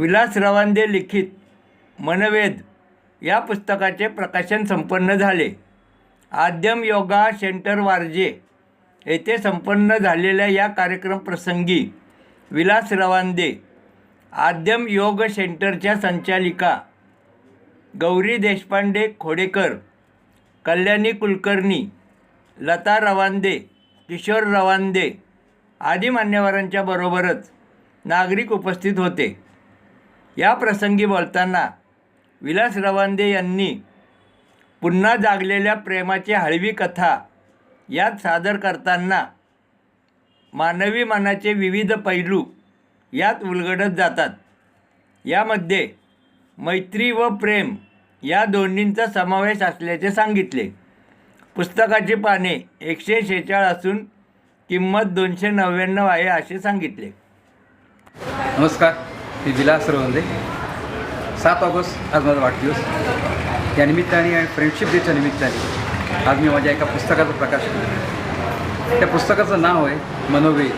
विलास रवांदे लिखित मनवेद या पुस्तकाचे प्रकाशन संपन्न झाले. आद्यम योगा सेंटर वारजे येथे संपन्न झालेल्या या कार्यक्रम प्रसंगी विलास रवांदे आद्यम योग सेंटरच्या संचालिका गौरी देशपांडे खोडेकर कल्याणी कुलकर्णी लता रवांदे किशोर रवांदे आदी मान्यवरांच्या बरोबरच नागरिक उपस्थित होते. या प्रसंगी बोलताना विलास रवांदे यांनी पुन्हा जागलेल्या प्रेमाची हळवी कथा यात सादर करताना मानवी मनाचे विविध पैलू यात उलगडत जातात. यामध्ये मैत्री व प्रेम या दोन्हींचा समावेश असल्याचे सांगितले. पुस्तकाची पाने एकशे शेहेचाळ असून किंमत दोनशे नव्याण्णव आहे असे सांगितले. नमस्कार. मी विलास रवंदे सात ऑगस्ट आज माझा वाढदिवस. या निमित्ताने आणि फ्रेंडशिप डेच्या निमित्ताने आज मी माझ्या एका पुस्तकाचं प्रकाशन केलं. त्या पुस्तकाचं नाव आहे मनोवेद.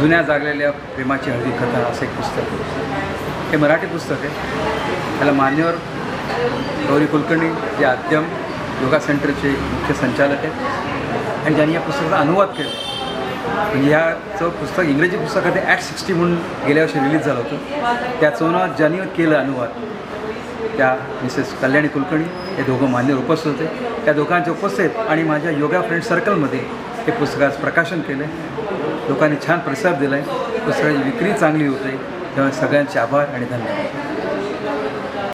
जुन्या जागलेल्या प्रेमाची हळदी कथा असं एक पुस्तक हे मराठी पुस्तक आहे. त्याला मान्यवर गौरी कुलकर्णी जे आद्यम योगा सेंटरचे मुख्य संचालक आहेत. आणि ज्यांनी या पुस्तकाचा अनुवाद केला म्हणजे ह्याचं पुस्तक इंग्रजी पुस्तक ते ॲट सिक्स्टी म्हणून गेल्या वर्षी रिलीज झालं होतं. त्याचं ज्यांनी केलं अनुवाद. त्या मिसेस कल्याणी कुलकर्णी हे दोघं मान्य उपस्थित होते. त्या दोघांचे उपस्थित आणि माझ्या योगा फ्रेंड सर्कलमध्ये हे पुस्तकाचं प्रकाशन केलं आहे लोकांनी छान प्रतिसाद दिला आहे पुस्तकाची विक्री चांगली होते. त्यामुळे सगळ्यांचे आभार आणि धन्यवाद.